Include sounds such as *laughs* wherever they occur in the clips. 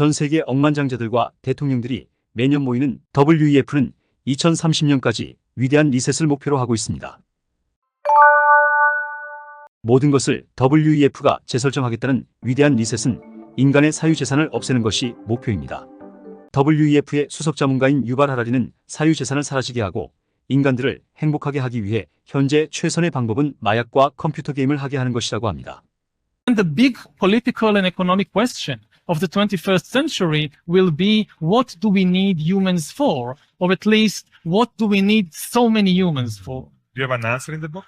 전 세계 억만장자들과 대통령들이 매년 모이는 WEF는 2030년까지 위대한 리셋을 목표로 하고 있습니다. 모든 것을 WEF가 재설정하겠다는 위대한 리셋은 인간의 사유재산을 없애는 것이 목표입니다. WEF의 수석 자문가인 유발 하라리는 사유재산을 사라지게 하고 인간들을 행복하게 하기 위해 현재 최선의 방법은 마약과 컴퓨터 게임을 하게 하는 것이라고 합니다. And the big political and economic question of the 21st century will be what do we need humans for? Or at least, what do we need so many humans for? Do you have an answer in the book?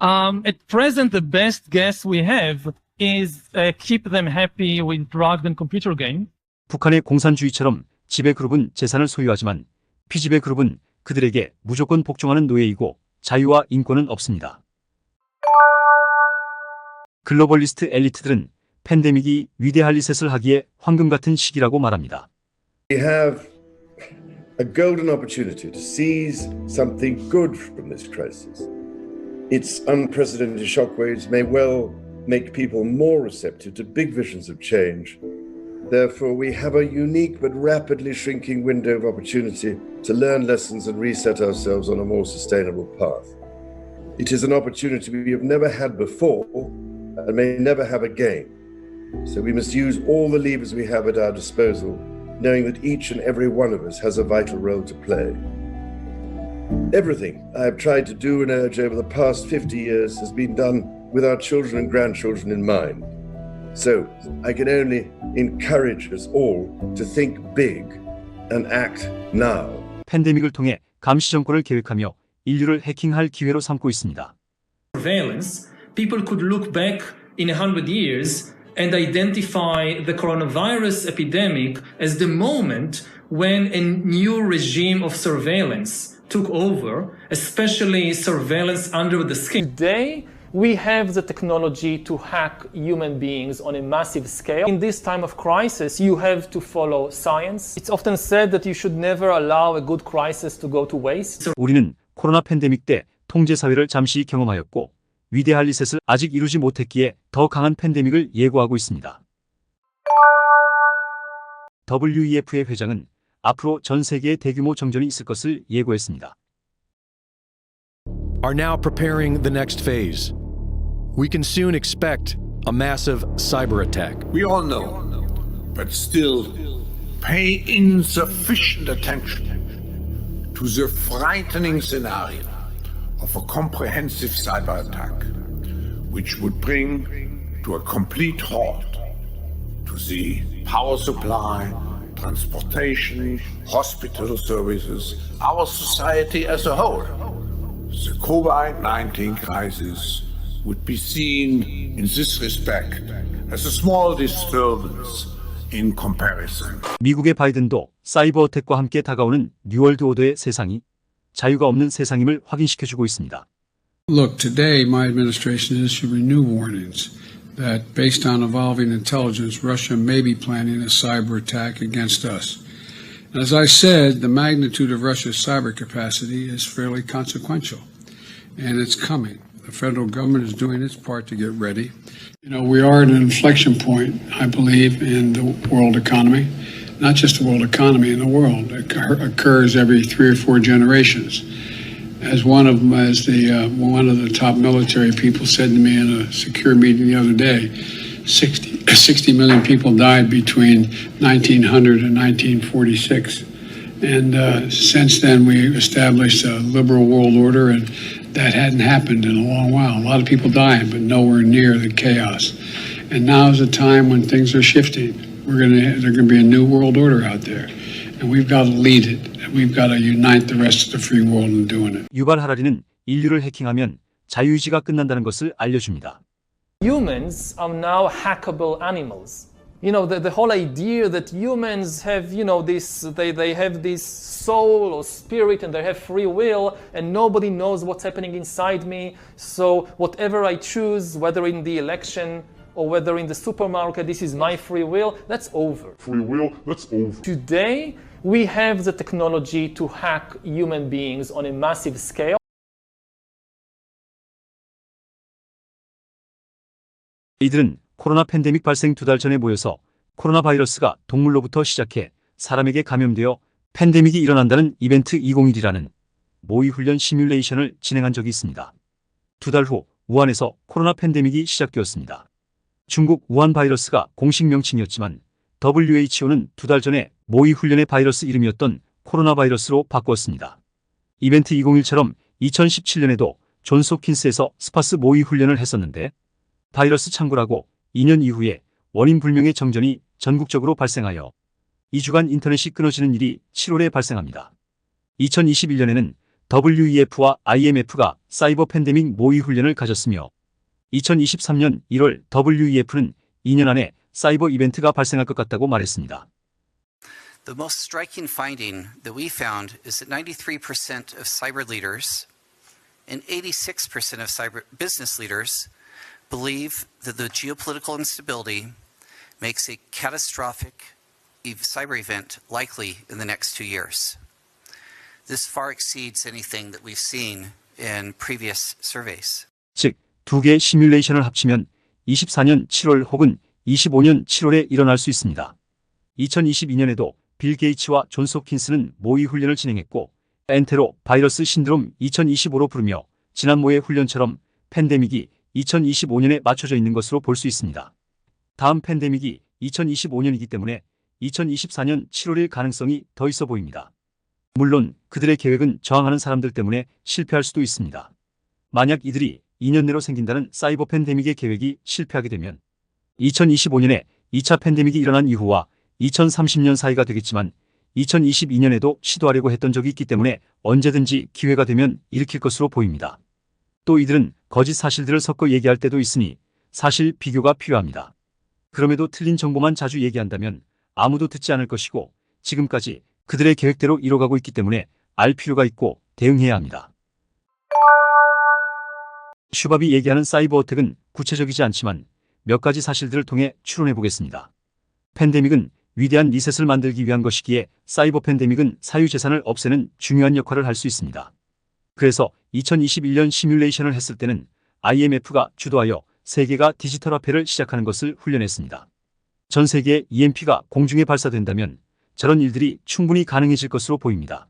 Um, at present, the best guess we have is uh, keep them happy with drug and computer game. 북한의 공산주의처럼 지배 그룹은 재산을 소유하지만 피지배 그룹은 그들에게 무조건 복종하는 노예이고 자유와 인권은 없습니다. 글로벌리스트 엘리트들은 팬데믹이 위대할 리셋을 하기에 황금 같은 시기라고 말합니다. We have a golden opportunity to seize something good from this crisis. Its unprecedented shockwaves may well make people more receptive to big visions of change. Therefore, we have a unique but rapidly shrinking window of opportunity to learn lessons and reset ourselves on a more sustainable path. It is an opportunity we have never had before and may never have again. So we must use all the levers we have at our disposal, knowing that each and every one of us has a vital role to play. Everything I have tried to do and urge over the past 50 years has been done with our children and grandchildren in mind. So I can only encourage us all to think big and act now. 팬데믹을 통해 감시 정권을 계획하며 인류를 해킹할 기회로 삼고 있습니다. surveillance, people could look back in a hundred years and identify the coronavirus epidemic as the moment when a new regime of surveillance took over, especially surveillance under the skin. Today, we have the technology to hack human beings on a massive scale. In this time of crisis, you have to follow science. It's often said that you should never allow a good crisis to go to waste. 우리는 코로나 팬데믹 때 통제 사회를 잠시 경험하였고 위대할 리셋을 아직 이루지 못했기에 더 강한 팬데믹을 예고하고 있습니다. WEF의 회장은 앞으로 전 세계에 대규모 정전이 있을 것을 예고했습니다. are now preparing the next phase. We can soon expect a massive cyber attack. We all know, but still pay insufficient attention to the frightening scenario of a comprehensive cyber attack, which would bring to a complete halt to the power supply, transportation, hospital services, our society as a whole. The COVID 19 crisis would be seen in this respect as a small disturbance in comparison. 미국의 바이든도 사이버 어택과 함께 다가오는 뉴월드 오더의 세상이 자유가 없는 세상임을 확인시켜주고 있습니다. Look, today my administration is issuing new warnings that based on evolving intelligence, Russia may be planning a cyber attack against us. As I said, the magnitude of Russia's cyber capacity is fairly consequential, and it's coming. The federal government is doing its part to get ready. You know, we are at an inflection point, I believe, in the world economy. Not just the world economy, in the world. It occurs every three or four generations. As one of them, as the uh, one of the top military people said to me in a secure meeting the other day, 60, *laughs* 60 million people died between 1900 and 1946, and uh, since then we established a liberal world order, and that hadn't happened in a long while. A lot of people dying, but nowhere near the chaos. And now is a time when things are shifting We're gonna there's gonna be a new world order out there, and we've got to lead it. And we've got to unite the rest of the free world in doing it. 유발 하라리는 인류를 해킹하면 자유의지가 끝난다는 것을 알려줍니다. Humans are now hackable animals. You know, the, the whole idea that humans have, you know, this, they, they have this soul or spirit and they have free will and nobody knows what's happening inside me. So whatever I choose, whether in the election or whether in the supermarket, this is my free will, that's over. Free will, that's over. Today, we have the technology to hack human beings on a massive scale. 이들은 코로나 팬데믹 발생 두 달 전에 모여서 코로나 바이러스가 동물로부터 시작해 사람에게 감염되어 팬데믹이 일어난다는 이벤트 2021이라는 모의 훈련 시뮬레이션을 진행한 적이 있습니다. 두 달 후 우한에서 코로나 팬데믹이 시작되었습니다. 중국 우한 바이러스가 공식 명칭이었지만 WHO는 두 달 전에 모의 훈련의 바이러스 이름이었던 코로나 바이러스로 바꾸었습니다. 이벤트 2021처럼 2017년에도 존스 홉킨스에서 스파스 모의 훈련을 했었는데 바이러스 창구라고 2년 이후에 원인 불명의 정전이 전국적으로 발생하여 2주간 인터넷이 끊어지는 일이 7월에 발생합니다. 2021년에는 WEF와 IMF가 사이버 팬데믹 모의 훈련을 가졌으며 2023년 1월 WEF는 2년 안에 사이버 이벤트가 발생할 것 같다고 말했습니다. The most striking finding that we found is that 93% of cyber leaders and 86% of cyber business leaders believe that the geopolitical instability makes a catastrophic ev- cyber event likely in the next two years. This far exceeds anything that we've seen in previous surveys. 즉, 두 개의 시뮬레이션을 합치면 24년 7월 혹은 25년 7월에 일어날 수 있습니다. 2022년에도 빌 게이츠와 존스 홉킨스는 모의 훈련을 진행했고 엔테로 바이러스 신드롬 2025로 부르며 지난 모의 훈련처럼 팬데믹이 2025년에 맞춰져 있는 것으로 볼 수 있습니다. 다음 팬데믹이 2025년이기 때문에 2024년 7월일 가능성이 더 있어 보입니다. 물론 그들의 계획은 저항하는 사람들 때문에 실패할 수도 있습니다. 만약 이들이 2년 내로 생긴다는 사이버 팬데믹의 계획이 실패하게 되면 2025년에 2차 팬데믹이 일어난 이후와 2030년 사이가 되겠지만 2022년에도 시도하려고 했던 적이 있기 때문에 언제든지 기회가 되면 일으킬 것으로 보입니다. 또 이들은 거짓 사실들을 섞어 얘기할 때도 있으니 사실 비교가 필요합니다. 그럼에도 틀린 정보만 자주 얘기한다면 아무도 듣지 않을 것이고 지금까지 그들의 계획대로 이뤄가고 있기 때문에 알 필요가 있고 대응해야 합니다. 슈밥이 얘기하는 사이버 어택은 구체적이지 않지만 몇 가지 사실들을 통해 추론해 보겠습니다. 팬데믹은 위대한 리셋을 만들기 위한 것이기에 사이버 팬데믹은 사유재산을 없애는 중요한 역할을 할 수 있습니다. 그래서 2021년 시뮬레이션을 했을 때는 IMF가 주도하여 세계가 디지털 화폐를 시작하는 것을 훈련했습니다. 전 세계에 EMP가 공중에 발사된다면 저런 일들이 충분히 가능해질 것으로 보입니다.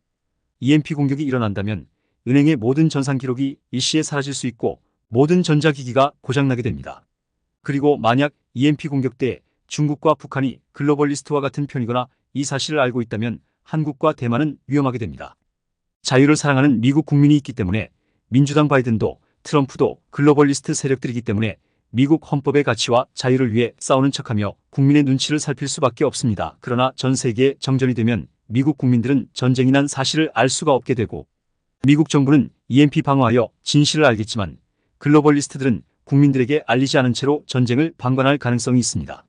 EMP 공격이 일어난다면 은행의 모든 전산 기록이 일시에 사라질 수 있고 모든 전자기기가 고장나게 됩니다. 그리고 만약 EMP 공격 때 중국과 북한이 글로벌리스트와 같은 편이거나 이 사실을 알고 있다면 한국과 대만은 위험하게 됩니다. 자유를 사랑하는 미국 국민이 있기 때문에 민주당 바이든도 트럼프도 글로벌리스트 세력들이기 때문에 미국 헌법의 가치와 자유를 위해 싸우는 척하며 국민의 눈치를 살필 수밖에 없습니다. 그러나 전 세계에 정전이 되면 미국 국민들은 전쟁이 난 사실을 알 수가 없게 되고 미국 정부는 EMP 방어하여 진실을 알겠지만 글로벌리스트들은 국민들에게 알리지 않은 채로 전쟁을 방관할 가능성이 있습니다.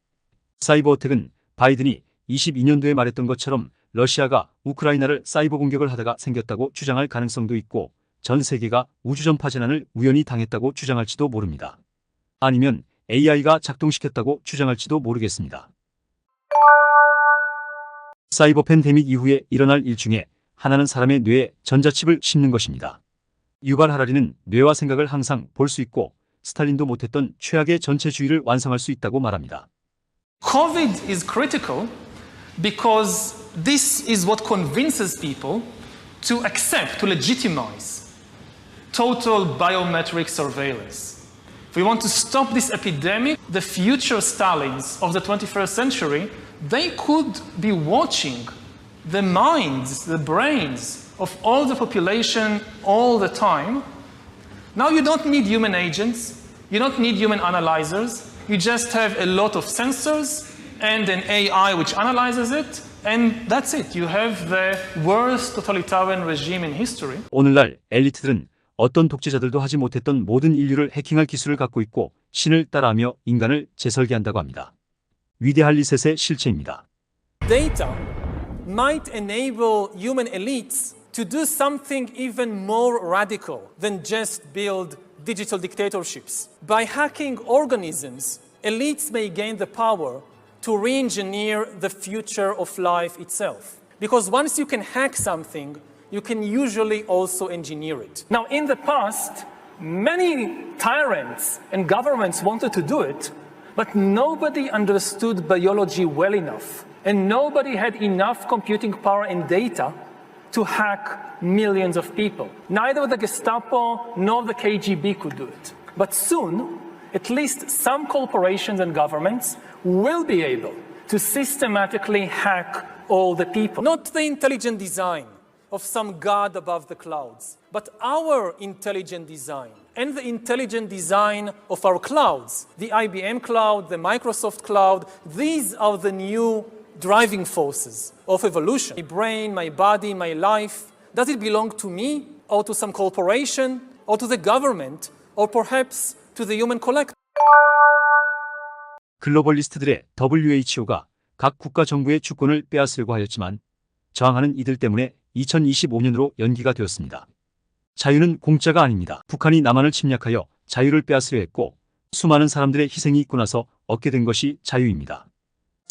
사이버 어택은 바이든이 22년도에 말했던 것처럼 러시아가 우크라이나를 사이버 공격을 하다가 생겼다고 주장할 가능성도 있고 전 세계가 우주전파 재난을 우연히 당했다고 주장할지도 모릅니다. 아니면 AI가 작동시켰다고 주장할지도 모르겠습니다. 사이버 팬데믹 이후에 일어날 일 중에 하나는 사람의 뇌에 전자칩을 심는 것입니다. 유발 하라리는 뇌와 생각을 항상 볼 수 있고 스탈린도 못했던 최악의 전체주의를 완성할 수 있다고 말합니다. COVID is critical because this is what convinces people to accept, to legitimize total biometric surveillance. If we want to stop this epidemic, the future Stalins of the 21st century, they could be watching the minds, the brains of all the population all the time. Now you don't need human agents, you don't need human analyzers, you just have a lot of sensors and an AI which analyzes it, and that's it. You have the worst totalitarian regime in history. 오늘날 엘리트들은 어떤 독재자들도 하지 못했던 모든 인류를 해킹할 기술을 갖고 있고 신을 따라하며 인간을 재설계한다고 합니다. 위대할 리셋의 실체입니다. data might enable human elites to do something even more radical than just build digital dictatorships. By hacking organisms, elites may gain the power to re engineer the future of life itself. Because once you can hack something, you can usually also engineer it. Now, in the past, many tyrants and governments wanted to do it, But nobody understood biology well enough, and nobody had enough computing power and data to hack millions of people. Neither the Gestapo nor the KGB could do it. But soon, at least some corporations and governments will be able to systematically hack all the people. Not the intelligent design of some god above the clouds, but our intelligent design and the intelligent design of our clouds, the IBM cloud, the Microsoft cloud, these are the new driving forces of evolution. My brain, my body, my life, does it belong to me or to some corporation or to the government or perhaps to the human collective? 글로벌리스트들의 WHO가 각 국가 정부의 주권을 빼앗으려고 하였지만 저항하는 이들 때문에 2025년으로 연기가 되었습니다. 자유는 공짜가 아닙니다. 북한이 남한을 침략하여 자유를 빼앗으려 했고 수많은 사람들의 희생이 있고 나서 얻게 된 것이 자유입니다.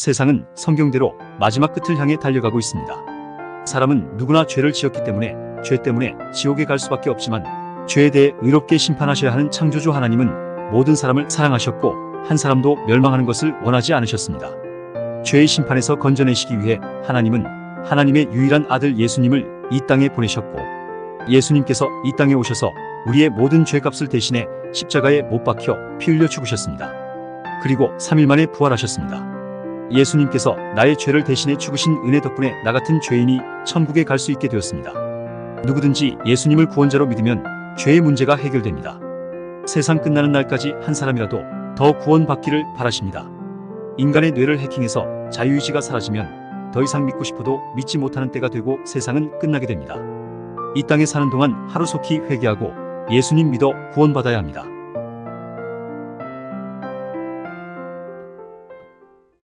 세상은 성경대로 마지막 끝을 향해 달려가고 있습니다. 사람은 누구나 죄를 지었기 때문에 죄 때문에 지옥에 갈 수밖에 없지만 죄에 대해 의롭게 심판하셔야 하는 창조주 하나님은 모든 사람을 사랑하셨고 한 사람도 멸망하는 것을 원하지 않으셨습니다. 죄의 심판에서 건져내시기 위해 하나님은 하나님의 유일한 아들 예수님을 이 땅에 보내셨고 예수님께서 이 땅에 오셔서 우리의 모든 죄값을 대신해 십자가에 못 박혀 피 흘려 죽으셨습니다. 그리고 3일 만에 부활하셨습니다. 예수님께서 나의 죄를 대신해 죽으신 은혜 덕분에 나 같은 죄인이 천국에 갈 수 있게 되었습니다. 누구든지 예수님을 구원자로 믿으면 죄의 문제가 해결됩니다. 세상 끝나는 날까지 한 사람이라도 더 구원받기를 바라십니다. 인간의 뇌를 해킹해서 자유의지가 사라지면 더 이상 믿고 싶어도 믿지 못하는 때가 되고 세상은 끝나게 됩니다. 이 땅에 사는 동안 하루속히 회개하고 예수님 믿어 구원받아야 합니다.